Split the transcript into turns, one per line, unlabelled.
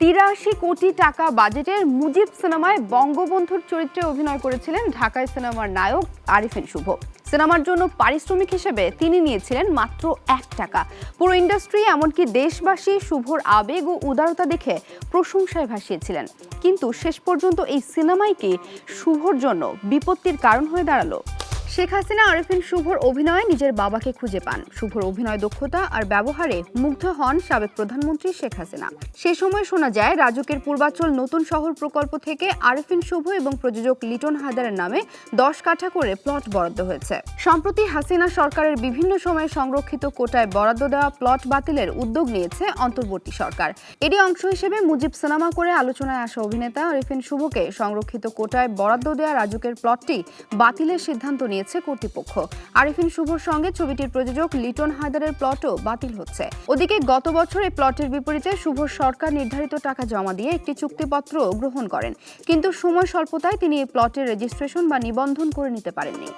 তিরাশি কোটি টাকা বাজেটের মুজিব সিনেমায় বঙ্গবন্ধুর চরিত্রে অভিনয় করেছিলেন ঢাকায় সিনেমার নায়ক আরিফিন শুভ। সিনেমার জন্য পারিশ্রমিক হিসেবে তিনি নিয়েছিলেন মাত্র এক টাকা। পুরো ইন্ডাস্ট্রি, এমনকি দেশবাসী শুভর আবেগ ও উদারতা দেখে প্রশংসায় ভাসিয়েছিলেন। কিন্তু শেষ পর্যন্ত এই সিনেমাই কি শুভর জন্য বিপত্তির কারণ হয়ে দাঁড়াল? শেখ হাসিনা, আরিফিন শুভর অভিনয়ে নিজের বাবাকে খুঁজে পান। শুভর অভিনয় দক্ষতা আর ব্যবহারে মুগ্ধ হন সাবেক প্রধানমন্ত্রী শেখ হাসিনা। সে সময় শোনা যায় রাজুকের পূর্বাচল নতুন শহর প্রকল্প থেকে আরিফিন শুভ এবং প্রযোজক লিটন হায়দারের নামে দশ কাঠা করে প্লট বরাদ্দ হয়েছে। সম্প্রতি হাসিনা সরকারের বিভিন্ন সময়ে সংরক্ষিত কোটায় বরাদ্দ দেওয়া প্লট বাতিলের উদ্যোগ নিয়েছে অন্তর্বর্তী সরকার। এরই অংশ হিসেবে মুজিব সিনেমা করে আলোচনায় আসা অভিনেতা আরিফিন শুভকে সংরক্ষিত কোটায় বরাদ্দ দেওয়া রাজুকের প্লটটি বাতিলের সিদ্ধান্ত নিয়েছে। কর্তৃপক্ষ। আরিফিন শুভর সঙ্গে ছবিটির প্রযোজক লিটন হায়দারের প্লটও বাতিল হচ্ছে। ওদিকে গত বছর এই প্লটের বিপরীতে শুভ সরকার নির্ধারিত টাকা জমা দিয়ে একটি চুক্তিপত্র গ্রহণ করেন। কিন্তু সময় স্বল্পতায় তিনি এই প্লটের রেজিস্ট্রেশন বা নিবন্ধন করে নিতে পারেননি।